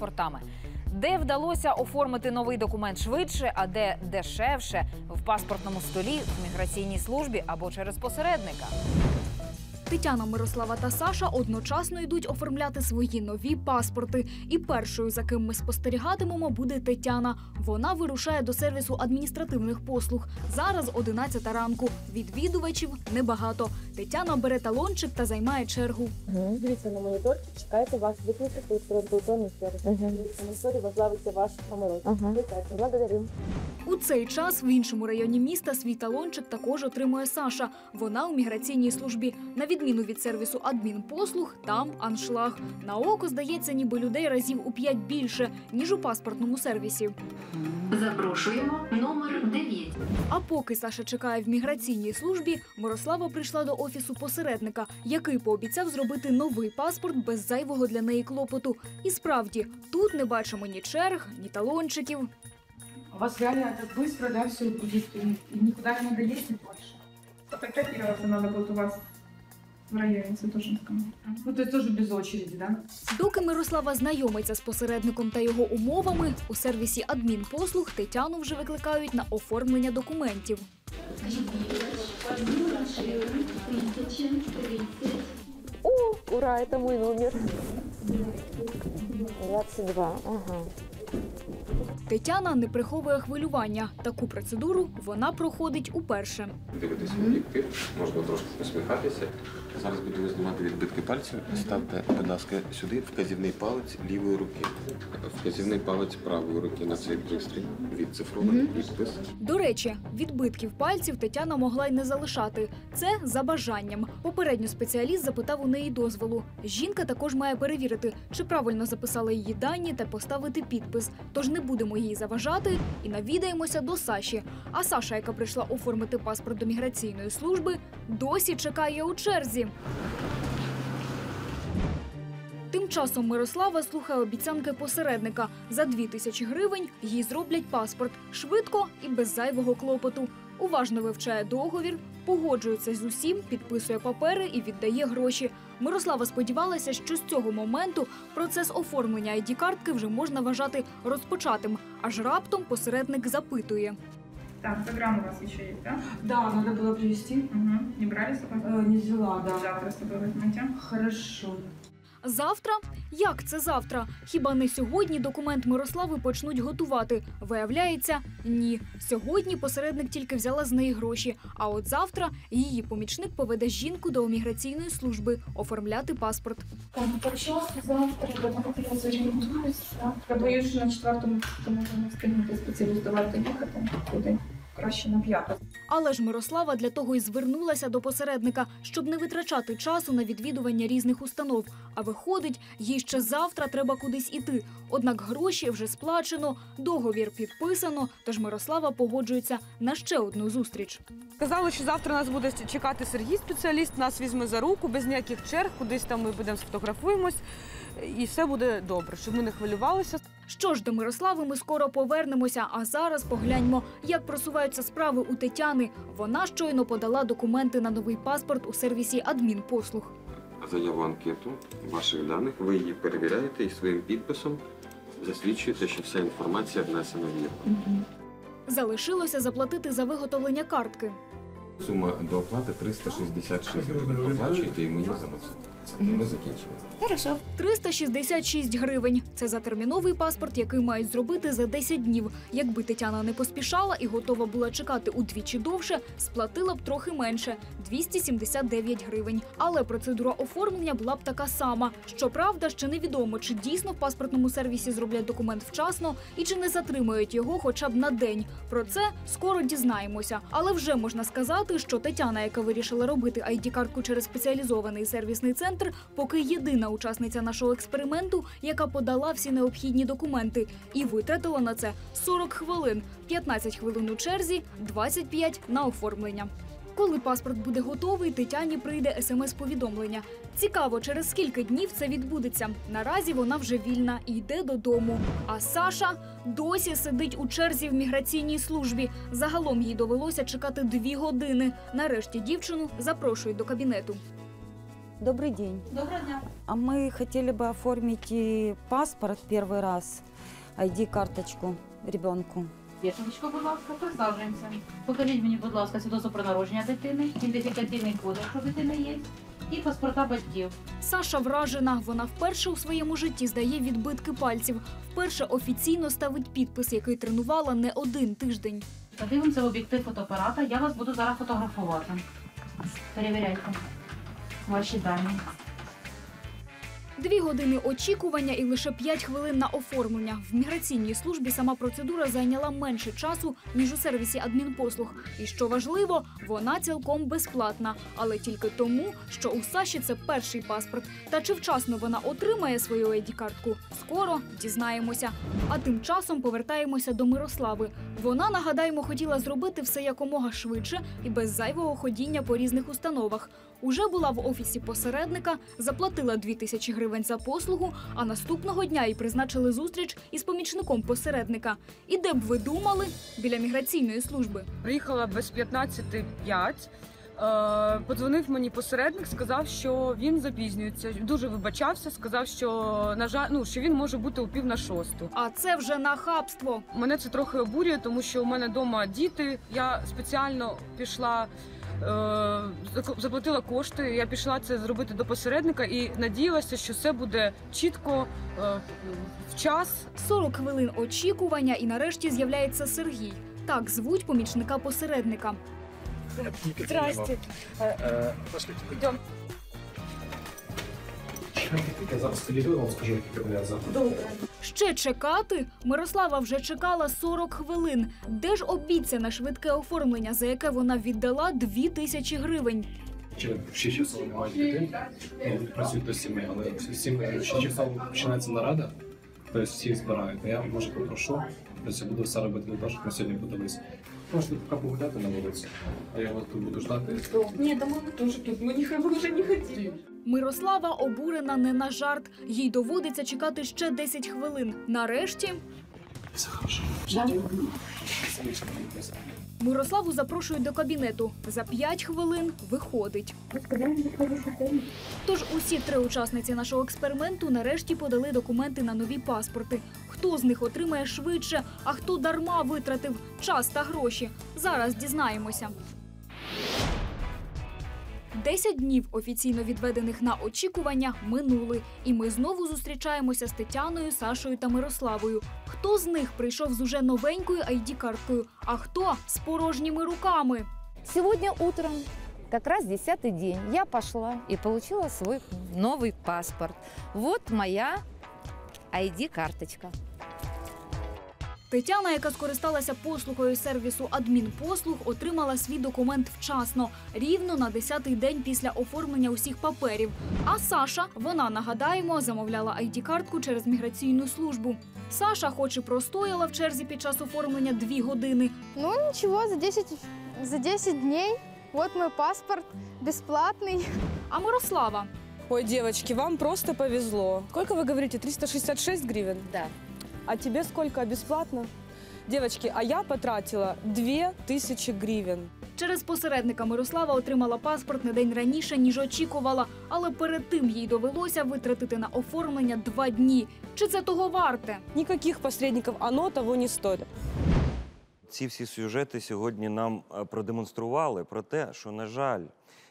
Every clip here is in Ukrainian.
паспортами. Де вдалося оформити новий документ швидше, а де дешевше в паспортному столі, в міграційній службі або через посередника. Тетяна, Мирослава та Саша одночасно йдуть оформляти свої нові паспорти. І першою, за ким ми спостерігатимемо, буде Тетяна. Вона вирушає до сервісу адміністративних послуг. Зараз 11 ранку. Відвідувачів небагато. Тетяна бере талончик та займає чергу. Дивіться на моніторчик, чекайте вас викликати транспортований сервіс. Дивіться, на моніторі вас з'явиться ваш номерок. Благодарю. У цей час в іншому районі міста свій талончик також отримує Саша. Вона у міграційній службі. На відміну від сервісу адмінпослуг, там аншлаг. На око здається, ніби людей разів у п'ять більше ніж у паспортному сервісі. Запрошуємо номер 9. А поки Саша чекає в міграційній службі, Мирослава прийшла до офісу посередника, який пообіцяв зробити новий паспорт без зайвого для неї клопоту. І справді тут не бачимо ні черг, ні талончиків. У вас реально это быстро, да, все будет, и никуда не надо ездить больше. Фотографироваться надо будет у вас в районе Святошинском. Ну, то есть тоже без очереди, да? Доки Мирослава знайомиться з посередником та його умовами, у сервісі адмінпослуг Тетяну вже викликають на оформлення документів. О, ура, это мой номер. 22, ага. Тетяна не приховує хвилювання. Таку процедуру вона проходить уперше. Дивитися в об'єктив, можна трошки посміхатися. Зараз будемо знімати відбитки пальців. Ставте, будь ласка, сюди вказівний палець лівої руки. Вказівний палець правої руки на цей пристрій. Відцифрований підпис. До речі, відбитків пальців Тетяна могла й не залишати. Це за бажанням. Попередньо спеціаліст запитав у неї дозволу. Жінка також має перевірити, чи правильно записала її дані та поставити підпис. Тож не будемо їй заважати і навідаємося до Саші. А Саша, яка прийшла оформити паспорт до міграційної служби, досі чекає у черзі. Тим часом Мирослава слухає обіцянки посередника. За дві тисячі гривень їй зроблять паспорт швидко і без зайвого клопоту. Уважно вивчає договір, погоджується з усім, підписує папери і віддає гроші. Мирослава сподівалася, що з цього моменту процес оформлення id картки вже можна вважати розпочатим. Аж раптом посередник запитує. Так, программа у вас еще есть, да? Да, надо было привезти. Угу. Не брали с собой? Э, не взяла, да. Завтра с собой возьмете. Хорошо. Завтра? Як це завтра? Хіба не сьогодні документ Мирослави почнуть готувати? Виявляється, ні. Сьогодні посередник тільки взяла з неї гроші. А от завтра її помічник поведе жінку до міграційної служби оформляти паспорт. Так часто завтра, я зорієнтуюсь. Я боюсь, що на четвертому то можемо встигнути спеціалізувати їхати туди. Краще на п'яту. Але ж Мирослава для того й звернулася до посередника, щоб не витрачати часу на відвідування різних установ. А виходить, їй ще завтра треба кудись іти. Однак гроші вже сплачено, договір підписано. Тож Мирослава погоджується на ще одну зустріч. Казали, що завтра нас буде чекати Сергій, спеціаліст, нас візьме за руку, без ніяких черг, кудись там ми будемо сфотографуємось, і все буде добре, щоб ми не хвилювалися. Що ж до Мирослави, ми скоро повернемося. А зараз погляньмо, як просуваються справи у Тетяни. Вона щойно подала документи на новий паспорт у сервісі адмінпослуг. Заяву анкету ваших даних. Ви її перевіряєте і своїм підписом засвідчуєте, що вся інформація внесена в вірно. Залишилося заплатити за виготовлення картки. Сума до оплати 366 гривень. Оплачуєте і мені заносите. І ми закінчили. 366 гривень. Це за терміновий паспорт, який мають зробити за 10 днів. Якби Тетяна не поспішала і готова була чекати удвічі довше, сплатила б трохи менше 279 гривень. Але процедура оформлення була б така сама. Щоправда, ще невідомо, чи дійсно в паспортному сервісі зроблять документ вчасно і чи не затримають його хоча б на день. Про це скоро дізнаємося. Але вже можна сказати, що Тетяна, яка вирішила робити id картку через спеціалізований сервісний центр, поки єдина учасниця нашого експерименту, яка подала всі необхідні документи, і витратила на це 40 хвилин, 15 хвилин у черзі, 25 на оформлення. Коли паспорт буде готовий, Тетяні прийде смс-повідомлення. Цікаво, через скільки днів це відбудеться. Наразі вона вже вільна і йде додому. А Саша досі сидить у черзі в міграційній службі. Загалом їй довелося чекати дві години. Нарешті дівчину запрошують до кабінету. Добрый день. Доброго дня. А мы хотели бы оформить и паспорт первый раз, ID-карточку ребенку. Вішенечко, будь ласка, присаджуємося. Покажіть мені, будь ласка, свідоцтво про народження дитини, ідентифікаційний код, якщо дитина є, і паспорта батьків. Саша вражена. Вона вперше у своєму житті здає відбитки пальців. Вперше офіційно ставить підпис, який тренувала не один тиждень. Подивимося в об'єктив фотоапарата, я вас буду зараз фотографувати. Перевіряйте ваші дані. Дві години очікування і лише п'ять хвилин на оформлення. В міграційній службі сама процедура зайняла менше часу ніж у сервісі адмінпослуг. І що важливо, вона цілком безплатна, але тільки тому, що у Саші це перший паспорт. Та чи вчасно вона отримає свою id картку скоро дізнаємося. А тим часом повертаємося до Мирослави. Вона нагадаємо хотіла зробити все якомога швидше і без зайвого ходіння по різних установах. Уже була в офісі посередника, заплатила 2 тисячі гривень за послугу, а наступного дня їй призначили зустріч із помічником посередника. І де б ви думали, біля міграційної служби. Приїхала без 15.05. Е, Подзвонив мені посередник, сказав, що він запізнюється. Дуже вибачався, сказав, що на жаль, ну що він може бути у пів на шосту. А це вже нахабство. Мене це трохи обурює, тому що у мене вдома діти. Я спеціально пішла. Е, Заплатила кошти, я пішла це зробити до посередника і надіялася, що все буде чітко е, в час 40 хвилин очікування, і нарешті з'являється Сергій. Так звуть помічника посередника. Здрасте. Йдем. Я зараз телефон вам скажу, які кабінет завтра. Ще чекати? Мирослава вже чекала 40 хвилин. Де ж обіцяне швидке оформлення, за яке вона віддала 2 тисячі гривень? Чи в 6 часов немає дітей, ну, працюють до 7, але в 7 в 6 починається нарада, тобто всі збирають. Я, може, попрошу, тобто я буду все робити для того, щоб ми сьогодні подались. Можете поки погуляти на вулиці, а я вас тут буду ждати. Ні, да ми теж тут. Ми ніхай вже не хотіли. Мирослава обурена не на жарт. Їй доводиться чекати ще 10 хвилин. Нарешті Все хорошо. Мирославу запрошують до кабінету. За п'ять хвилин виходить. Тож усі три учасниці нашого експерименту нарешті подали документи на нові паспорти. Хто з них отримає швидше, а хто дарма витратив час та гроші. Зараз дізнаємося. Десять днів офіційно відведених на очікування минули, і ми знову зустрічаємося з Тетяною, Сашою та Мирославою. Хто з них прийшов з уже новенькою ID-карткою, а хто з порожніми руками? Сегодня утром, как раз десятый день, я пошла и получила свой новый паспорт. Вот моя ID-карточка. Тетяна, яка скористалася послугою сервісу адмінпослуг, отримала свій документ вчасно, рівно на 10-й день після оформлення усіх паперів. А Саша, вона нагадаємо, замовляла ID-картку через міграційну службу. Саша, хоч і простояла в черзі під час оформлення дві години, Ну ничего, за 10, за 10 дней вот мой паспорт бесплатный. а Мирослава Ой, девочки, вам просто повезло. Сколько вы говорите? 366 гривен? Да. А тебе сколько бесплатно? Девочки, а я потратила 2000 гривен. через посередника Мирослава отримала паспорт на день раніше, ніж очікувала, але перед тим їй довелося витратити на оформлення два дні. Чи це того варте? Никаких посредников, оно того не стоит. Ці всі сюжети сьогодні нам е, продемонстрували про те, що, на жаль,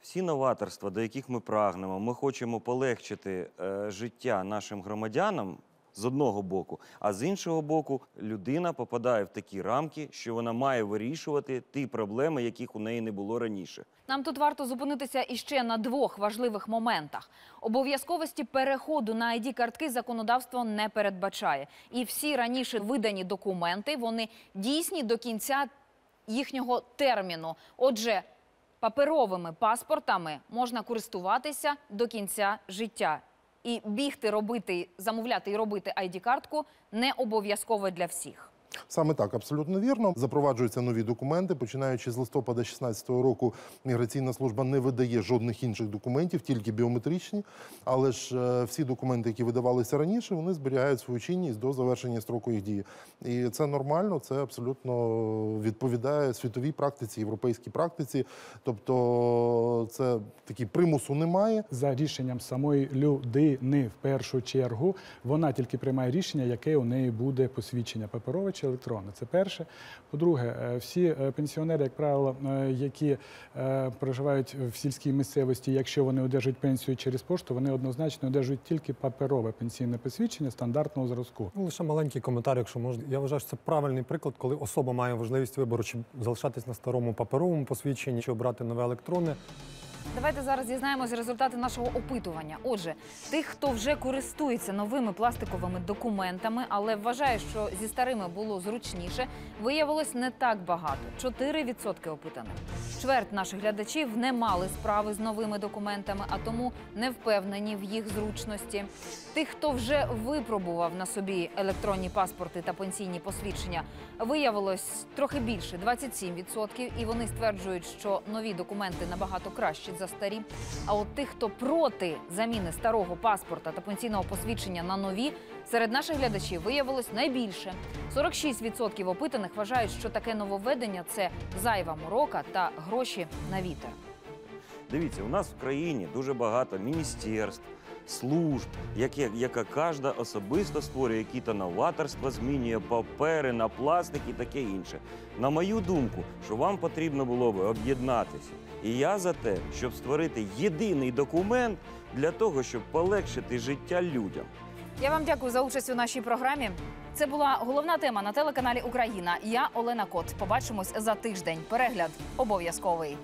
всі новаторства, до яких ми прагнемо, ми хочемо полегшити е, життя нашим громадянам з одного боку, а з іншого боку, людина попадає в такі рамки, що вона має вирішувати ті проблеми, яких у неї не було раніше. Нам тут варто зупинитися іще на двох важливих моментах. Обов'язковості переходу на id картки законодавство не передбачає. І всі раніше видані документи вони дійсні до кінця їхнього терміну. Отже, паперовими паспортами можна користуватися до кінця життя. І бігти робити, замовляти і робити id картку не обов'язково для всіх. Саме так, абсолютно вірно. Запроваджуються нові документи. Починаючи з листопада 2016 року, міграційна служба не видає жодних інших документів, тільки біометричні. Але ж е, всі документи, які видавалися раніше, вони зберігають свою чинність до завершення строку їх дії. І це нормально, це абсолютно відповідає світовій практиці, європейській практиці. Тобто, це такий примусу немає. За рішенням самої людини в першу чергу вона тільки приймає рішення, яке у неї буде посвідчення паперове чи електронне. Це перше. По-друге, е, всі е, пенсіонери, як правило, е, які проживають в сільській місцевості, якщо вони одержують пенсію через пошту, вони однозначно одержують тільки паперове пенсійне посвідчення стандартного зразку. Ну, лише маленький коментар, якщо можна. Я вважаю, що це правильний приклад, коли особа має можливість вибору, чи залишатись на старому паперовому посвідченні, чи обрати нове електронне. Давайте зараз дізнаємося результати нашого опитування. Отже, тих, хто вже користується новими пластиковими документами, але вважає, що зі старими було зручніше, виявилось не так багато 4% опитаних. Чверть наших глядачів не мали справи з новими документами, а тому не впевнені в їх зручності. Тих, хто вже випробував на собі електронні паспорти та пенсійні посвідчення, виявилось трохи більше 27%, і вони стверджують, що нові документи набагато кращі за старі. А от тих, хто проти заміни старого паспорта та пенсійного посвідчення на нові, серед наших глядачів виявилось найбільше. 46% опитаних вважають, що таке нововведення це зайва морока та гроші на вітер. Дивіться, у нас в країні дуже багато міністерств, служб, яке, яка кожна особисто створює якісь новаторства, змінює папери на пластик і таке інше. На мою думку, що вам потрібно було би об'єднатися. І я за те, щоб створити єдиний документ для того, щоб полегшити життя людям. Я вам дякую за участь у нашій програмі. Це була головна тема на телеканалі Україна. Я Олена Кот. Побачимось за тиждень. Перегляд обов'язковий.